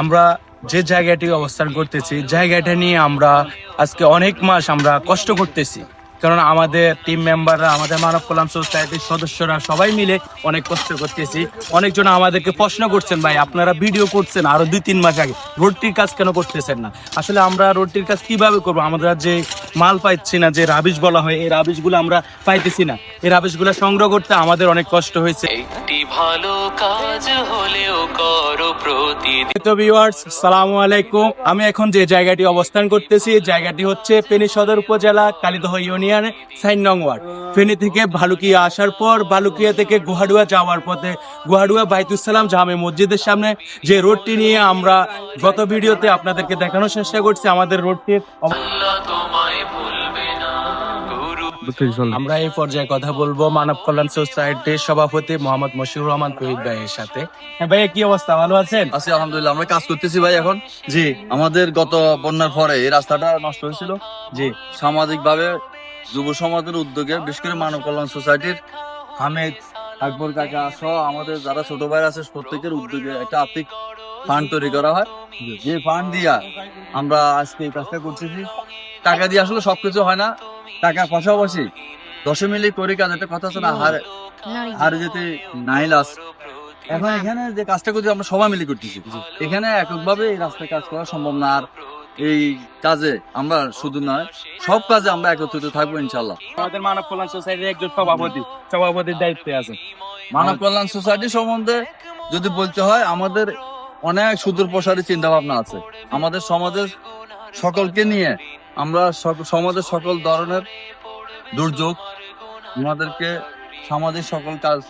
আমরা যে জায়গাটি অবস্থান করতেছি, জায়গাটা নিয়ে আমরা আজকে অনেক মাস আমরা কষ্ট করতেছি। কারণ আমাদের টিম মেম্বাররা আমাদের মানব কল্যাণ সোসাইটির সদস্যরা সবাই মিলে অনেক কষ্ট করতেছি। অনেকজন আমাদেরকে প্রশ্ন করছেন, ভাই, আপনারা ভিডিও করছেন আরও দুই, তিন মাস আগে, রোডটির কাজ কেন করতেছেন না? আসলে আমরা রোডটির কাজ কীভাবে করব? আমরা যে মাল পাইছি না, যে রাবিশ বলা হয়, এই রাবিশগুলো আমরা পাইতেছি না। এই রাবিশগুলো সংগ্রহ করতে আমাদের অনেক কষ্ট হয়েছে। একটি ভালো কাজ হলেও করো প্রতিদিন। তো ভিউয়ার্স সালামু আলাইকুম। আমি এখন যে জায়গাটি অবস্থান করতেছি জায়গাটি হচ্ছে ফেনী সদর উপজেলা কালিদহ ইউনিয়নে সাইন নং ওয়ার্ড। ফেনী থেকে ভালুকিয়া আসার পর ভালুকিয়া থেকে গুহাডুয়া যাওয়ার পথে গুহাডুয়া বাইতুসালাম জামে মসজিদের সামনে যে রোডটি নিয়ে আমরা গত ভিডিওতে আপনাদেরকে দেখানোর চেষ্টা করছি আমাদের রোডটির তোমায় ভুলবে না। আমরা এই পর্যায়ে কথা বলব মানব কল্যাণ সোসাইটির সভাপতি মোহাম্মদ মশিউর রহমান তহিদ ভাইয়ের সাথে। হ্যাঁ ভাইয়া কি অবস্থা? ভালো আছেন? আছি আলহামদুলিল্লাহ। আমরা কাজ করতেছি ভাই এখন। জি। আমাদের গত বন্যার পরে এই রাস্তাটা নষ্ট হয়েছিল। জি। সামাজিক ভাবে যুব সমাজের উদ্যোগে বিশেষ করে মানব কল্যাণ সোসাইটির হামিদ আকবর কাকা সহ আমাদের যারা ছোট ভাই আছে প্রত্যেকের উদ্যোগে একটা আর্থিক ফান্ড তৈরি করা হয়। যে ফান্ড দিয়া আমরা আজকে এই কাজটা করতেছি। টাকা দিয়ে আসলে সবকিছু হয় না। টাকা পাশাপাশি দশে মিলে করি কাজ একটা কথা আছে না হারে হারে যেতে নাইলাস এখন এখানে যে কাজটা করছি আমরা সবাই মিলে করতেছি এখানে এককভাবে এই রাস্তায় কাজ করা সম্ভব না আর এই কাজে আমরা শুধু নয় সব কাজে আমরা একত্রিত থাকব ইনশাল্লাহ আমাদের মানব কল্যাণ সোসাইটির একজন সভাপতি সভাপতির দায়িত্বে আছে। মানব কল্যাণ সোসাইটি সম্বন্ধে যদি বলতে হয় আমাদের অনেক সুদূর প্রসারী চিন্তা ভাবনা আছে। আমাদের সমাজের সকলকে নিয়ে আমরা সমাজের সকল ধরনের দুর্যোগ আমাদেরকে সামাজিক সকল কাজ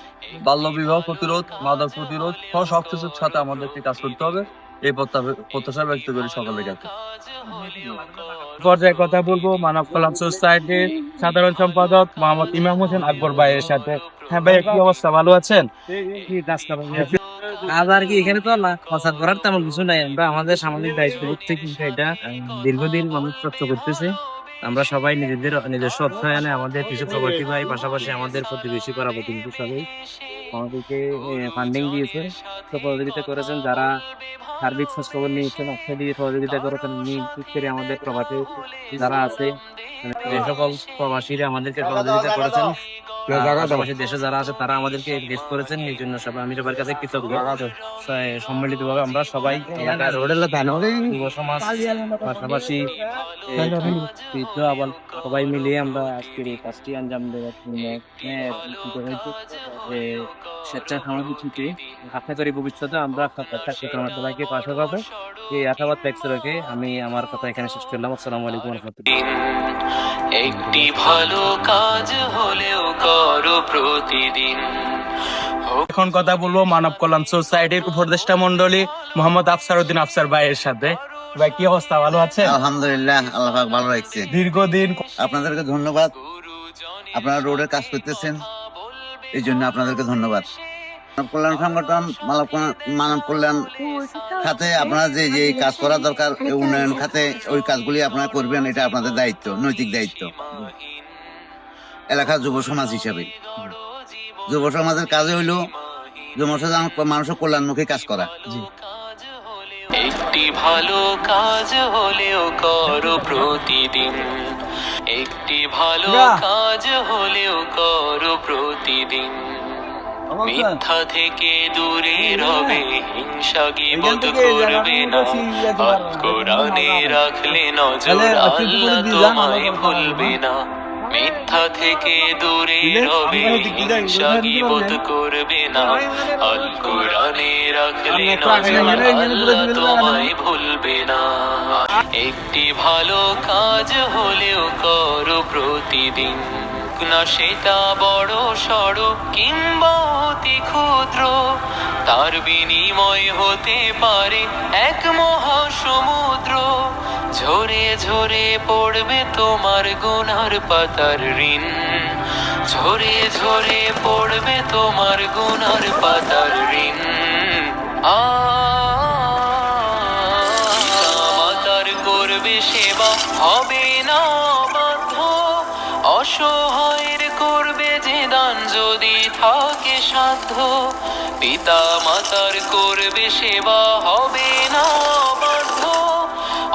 বাল্য বিবাহ প্রতিরোধ মাদক প্রতিরোধ সহ সবকিছুর সাথে আমাদেরকে কাজ করতে হবে এই প্রত্যা- প্রত্যাশা ব্যক্ত করি সকলের কাছে পর্যায়ে কথা বলব মানব কল্যাণ সোসাইটির সাধারণ সম্পাদক মোহাম্মদ ইমাম হোসেন আকবর ভাইয়ের সাথে হ্যাঁ ভাই কি অবস্থা ভালো আছেন আর কি এখানে তো প্রচার করার তেমন কিছু নাই। আমরা আমাদের সামাজিক দায়িত্ব হচ্ছে কিন্তু এটা দীর্ঘদিন মানুষ করতেছে। আমরা সবাই নিজেদের নিজস্ব অর্থায়নে আমাদের কিছু প্রবাসী পাশাপাশি আমাদের প্রতিবেশী পাড়া প্রতিবেশী সবাই। আমাদেরকে ফান্ডিং দিয়েছে, সহযোগিতা করেছেন যারা সার্বিক খোঁজ খবর নিয়েছেন, অর্থ দিয়ে সহযোগিতা করেছেন আমাদের প্রবাসী যারা আছে যে সকল প্রবাসীরা আমাদেরকে সহযোগিতা করেছেন দেশে যারা আছে তারা আমাদেরকে এনগেজ করেছেন। এই জন্য সবাই আমি সবার কাছে কৃতজ্ঞ। সম্মিলিত ভাবে আমরা সবাই যুব সমাজ পাশাপাশি আবার সবাই মিলিয়ে আমরা আজকের এই কাজটি আঞ্জাম দেওয়ার জন্য সামাজিক ছুটি আশা করি ভবিষ্যতে আমরা সবাইকে পাশে পাবে। এই আশাবাদ রেখে আমি আমার কথা এখানে শেষ করলাম। আসসালামু আলাইকুম একটি ভালো কাজ হলেও করো প্রতিদিন। এখন কথা বলব মানব কল্যাণ সোসাইটির উপদেষ্টা মন্ডলী মোহাম্মদ আফসার উদ্দিন আফসার ভাইয়ের সাথে। ভাই কি অবস্থা? ভালো আছেন? আলহামদুলিল্লাহ আল্লাহ পাক ভালো রাখছে। দীর্ঘদিন আপনাদেরকে ধন্যবাদ। আপনারা রোডের কাজ করতেছেন এই জন্য আপনাদেরকে ধন্যবাদ। মানব কল্যাণ সংগঠন মানব মানব কল্যাণ খাতে আপনারা যে যে কাজ করা দরকার উন্নয়ন খাতে ওই কাজগুলি আপনারা করবেন এটা আপনাদের দায়িত্ব নৈতিক দায়িত্ব। এলাকার যুব সমাজ হিসাবে। যুব সমাজের কাজে হইল যুব সমাজ মানুষের কল্যাণমুখী কাজ করা। একটি ভালো কাজ হলেও করো প্রতিদিন। একটি ভালো কাজ হলেও করো প্রতিদিন। মিথ্যা থেকে দূরে রবে হিংসা গিবত করবে না? কোরআনে রাখলে নজর আল্লাহ তোমায় ভুলবে না। মিথ্যা থেকে দূরে রবে হিংসা গিবত করবে না? আল কোরআনে রাখলে নজর আল্লাহ তোমায় ভুলবে না। একটি ভালো কাজ হলেও করো প্রতিদিন। না সেটা বড় সড় কিংবা অতি ক্ষুদ্র। তার বিনিময় হতে পারে এক মহাসমুদ্র। ঝরে ঝরে পড়বে তোমার গুনার পাতার ঋণ। ঝরে ঝরে পড়বে তোমার গুনার পাতার ঋণ। আ করবে সেবা হবে না বাধ্য। অসহায়ের থাকে সাধ্য। পিতা মাতার করবে সেবা হবে না বাধ্য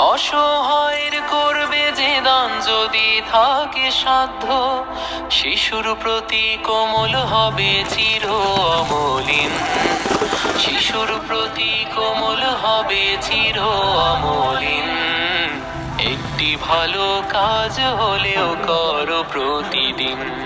অসহায়ের করবে যে দান যদি থাকে সাধ্য। শিশুর প্রতি কোমল হবে চির অমলিন। শিশুর প্রতি কোমল হবে চির অমলিন। একটি ভালো কাজ হলেও কর প্রতিদিন।